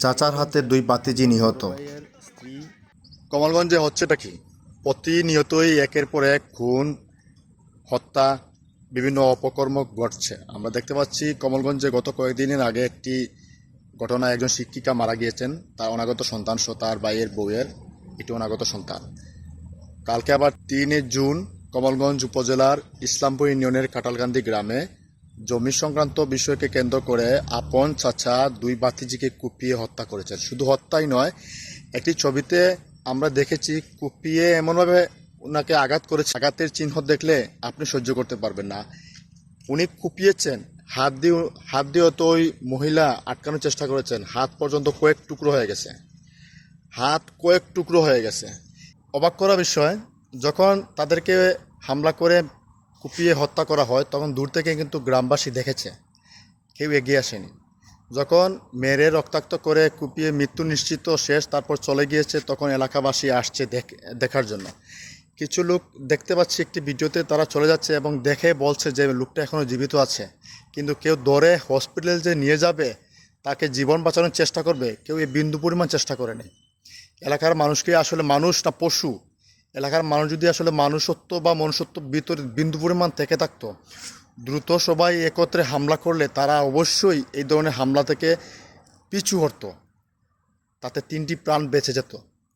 চাচার হাতে দুই বাতিজি নিহত। কমলগঞ্জে হচ্ছেটা কি? প্রতিনিয়তই একের পর এক খুন, হত্যা, বিভিন্ন অপকর্ম ঘটছে। আমরা দেখতে পাচ্ছি কমলগঞ্জে গত কয়েকদিনের আগে একটি ঘটনায় একজন শিক্ষিকা মারা গিয়েছেন। তার অনাগত সন্তান সহ তার ভাইয়ের বউয়ের একটি অনাগত সন্তান। কালকে আবার তিনে জুন কমলগঞ্জ উপজেলার ইসলামপুর ইউনিয়নের কাটালকান্দি গ্রামে জমি সংক্রান্ত বিষয়কে কেন্দ্র করে আপন চাচা দুই বাতিজিকে কুপিয়ে হত্যা করেছেন। শুধু হত্যাই নয়, একটি ছবিতে আমরা দেখেছি কুপিয়ে এমনভাবে ওনাকে আঘাত করেছে, আঘাতের চিহ্ন দেখলে আপনি সহ্য করতে পারবেন না। উনি কুপিয়েছেন, হাত দিয়ে হাত দিয়ে তো ওই মহিলা আটকানোর চেষ্টা করেছেন, হাত পর্যন্ত কয়েক টুকরো হয়ে গেছে। হাত কয়েক টুকরো হয়ে গেছে। অবাক করা বিষয়, যখন তাদেরকে হামলা করে কুপিয়ে হত্যা করা হয়, তখন দূর থেকে কিন্তু গ্রামবাসী দেখেছে। কেউ এগিয়ে আসেনি। যখন মেরে রক্তাক্ত করে কুপিয়ে মৃত্যু নিশ্চিত শেষ, তারপর চলে গিয়েছে, তখন এলাকাবাসী আসছে দেখ- দেখার জন্য। কিছু লোক দেখতে পাচ্ছি একটি ভিডিওতে, তারা চলে যাচ্ছে এবং দেখে বলছে যে লোকটা এখনও জীবিত আছে। কিন্তু কেউ দৌড়ে হসপিটাল যে নিয়ে যাবে, তাকে জীবন বাঁচানোর চেষ্টা করবে, কেউ এই বিন্দু পরিমাণ চেষ্টা করেনি। এলাকার মানুষকে আসলে মানুষ না পশু। এলাকার মানুষ যদি আসলে মানুষত্ব বা মনুষ্যত্ব ভিতরে বিন্দু পরিমাণ থেকে থাকতো, দ্রুত সবাই একত্রে হামলা করলে তারা অবশ্যই এই ধরনের হামলা থেকে পিছু হতো তাতে তিনটি প্রাণ বেঁচে যেত।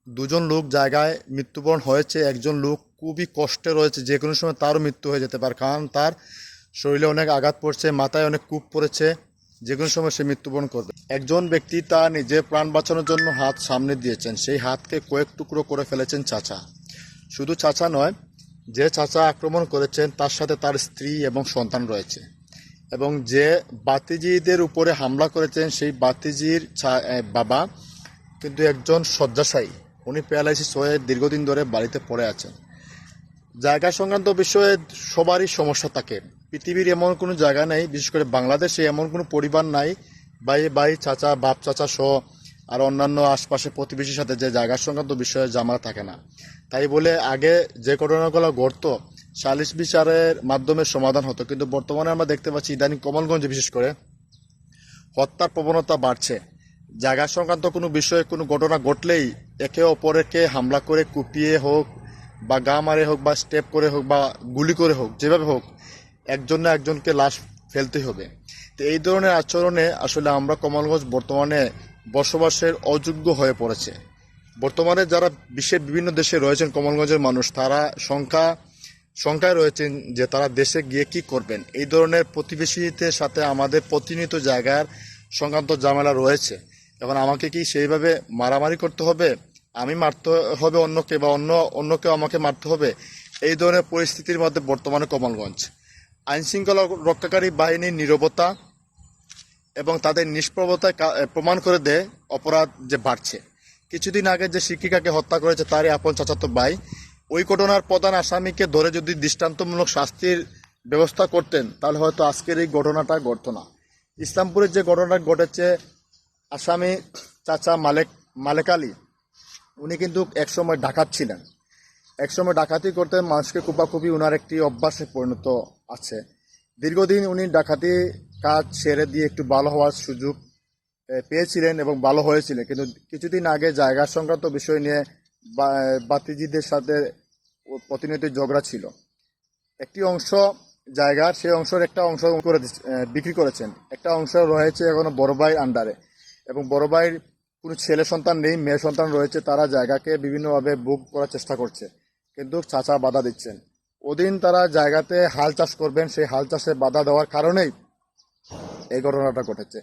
দুজন লোক জায়গায় মৃত্যুবরণ হয়েছে, একজন লোক খুবই কষ্টে রয়েছে, যে কোনো সময় তারও মৃত্যু হয়ে যেতে পারে, কারণ তার শরীরে অনেক আঘাত পড়ছে, মাথায় অনেক কূপ পড়েছে, যে কোনো সময় সে মৃত্যুবরণ করবে। একজন ব্যক্তি তার নিজের প্রাণ বাঁচানোর জন্য হাত সামনে দিয়েছেন। সেই হাতকে কয়েক টুকরো করে ফেলেছেন চাচা। শুধু চাচা নয়, যে চাচা আক্রমণ করেছেন তার সাথে তার স্ত্রী এবং সন্তান রয়েছে। এবং যে বাতিজিদের উপরে হামলা করেছেন সেই বাতিজির বাবা কিন্তু একজন শয্যাশায়ী। উনি প্যারালাইসিস হয়ে দীর্ঘদিন ধরে বাড়িতে পড়ে আছেন। জায়গা সংক্রান্ত বিষয়ে সবারই সমস্যা থাকে। পৃথিবীর এমন কোনো জায়গা নেই, বিশেষ করে বাংলাদেশে এমন কোনো পরিবার নাই, ভাই ভাই, চাচা, বাপ, চাচা সহ আর অন্যান্য আশপাশে প্রতিবেশীর সাথে যে জায়গা সংক্রান্ত বিষয়ে জামা থাকে না। তাই বলে আগে যে ঘটনাগুলো ঘটতো, সালিশ বিচারের মাধ্যমে সমাধান হতো। কিন্তু বর্তমানে আমরা দেখতে পাচ্ছি ইদানিং কমলগঞ্জে বিশেষ করে হত্যার প্রবণতা বাড়ছে। জায়গা সংক্রান্ত কোনো বিষয়ে কোনো ঘটনা ঘটলেই একে অপরকে হামলা করে কুপিয়ে হোক বা গা মারে হোক বা স্টেপ করে হোক বা গুলি করে হোক, যেভাবে হোক, একজন না একজনকে লাশ ফেলতেই হবে। তো এই ধরনের আচরণে আসলে আমরা কমলগঞ্জ বর্তমানে বসবাসের অযোগ্য হয়ে পড়েছে। বর্তমানে যারা বিশ্বের বিভিন্ন দেশে রয়েছেন কমলগঞ্জের মানুষ, তারা সংখ্যা সংখ্যায় রয়েছেন যে তারা দেশে গিয়ে কি করবেন। এই ধরনের প্রতিবেশীদের সাথে আমাদের প্রতিনিয়ত জায়গার সংক্রান্ত ঝামেলা রয়েছে। এখন আমাকে কি সেইভাবে মারামারি করতে হবে? আমি মারতে হবে অন্যকে বা অন্য অন্যকে আমাকে মারতে হবে? এই ধরনের পরিস্থিতির মধ্যে বর্তমানে কমলগঞ্জ। আইনশৃঙ্খলা রক্ষাকারী বাহিনীর নীরবতা এবং তাদের নিষ্প্রভতায় কা- প্রমাণ করে দেয় অপরাধ যে বাড়ছে। কিছুদিন আগে যে শিক্ষিকাকে হত্যা করেছে তারই আপন চাচাতো ভাই, ওই ঘটনার প্রধান আসামিকে ধরে যদি দৃষ্টান্তমূলক শাস্তির ব্যবস্থা করতেন, তাহলে হয়তো আজকের এই ঘটনাটা ঘটতো না। ইসলামপুরের যে ঘটনাটা ঘটেছে, আসামি চাচা মালেক মালেক আলী, উনি কিন্তু একসময় ডাকাত ছিলেন। একসময় ডাকাতি করতে মানুষকে কুপাকুপি উনার একটি অভ্যাসে পরিণত আছে। দীর্ঘদিন উনি ডাকাতি কাজ ছেড়ে দিয়ে একটু ভালো হওয়ার সুযোগ পেয়েছিলেন এবং ভালো হয়েছিলেন। কিন্তু কিছুদিন আগে জায়গা সংক্রান্ত বিষয় নিয়ে বাতিজিদের সাথে প্রতিনিয়ত ঝগড়া ছিল। একটি অংশ জায়গার সেই অংশের একটা অংশ করে বিক্রি করেছেন। একটা অংশ রয়েছে এখনও বড় ভাইয়ের আন্ডারে এবং বড় ভাইয়ের কোনো ছেলে সন্তান নেই, মেয়ে সন্তান রয়েছে, তারা জায়গাকে বিভিন্নভাবে বুক করার চেষ্টা করছে। কিন্তু চাচা বাধা দিচ্ছেন। ওদিন তারা জায়গাতে হাল চাষ করবেন, সেই হাল চাষে বাধা দেওয়ার কারণেই এই ঘটনাটা ঘটেছে।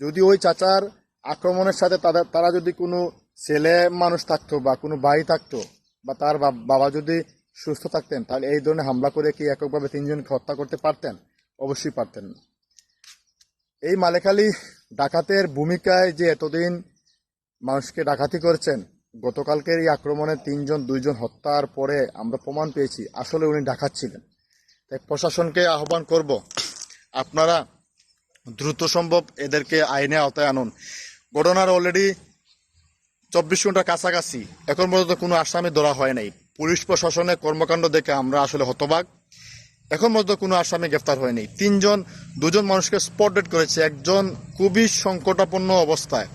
যদি ওই চাচার আক্রমণের সাথে তাদের, তারা যদি কোনো ছেলে মানুষ থাকতো বা কোনো ভাই থাকতো বা তার বাবা যদি সুস্থ থাকতেন, তাহলে এই ধরনের হামলা করে কি এককভাবে তিনজনকে হত্যা করতে পারতেন? অবশ্যই পারতেন না। এই মালেক আলী ডাকাতের ভূমিকায় যে এতদিন মানুষকে ডাকাতি করেছেন, গতকালকের এই আক্রমণে তিনজন, দুইজন হত্যার পরে আমরা প্রমাণ পেয়েছি, আসলে উনি ডাকাত ছিলেন। তাই প্রশাসনকে আহ্বান করব, আপনারা দ্রুত সম্ভব এদেরকে আইনে আওতায় আনুন। ঘটনার অলরেডি চব্বিশ ঘণ্টা কাছাকাছি। এখন পর্যন্ত কোনো আসামি ধরা হয় নাই। পুলিশ প্রশাসনের কর্মকাণ্ড দেখে আমরা আসলে হতবাক। এখন পর্যন্ত কোনো আসামি গ্রেফতার হয়নি তিনজন, দুজন মানুষকে স্পট ডেট করেছে। একজন খুবই সংকটাপন্ন অবস্থায়।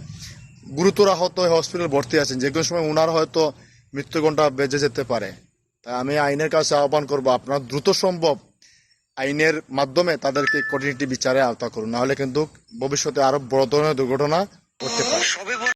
গুরুতর আহত হয়ে হসপিটাল ভর্তি আছেন। যে কোনো সময় ওনার হয়তো মৃত্যু ঘণ্টা বেজে যেতে পারে। তাই আমি আইনের কাছে আহ্বান করব, আপনার দ্রুত সম্ভব আইনের মাধ্যমে তাদেরকে কঠিন বিচারে আওতা করুন। নাহলে কিন্তু ভবিষ্যতে আরও বড় ধরনের দুর্ঘটনা সবে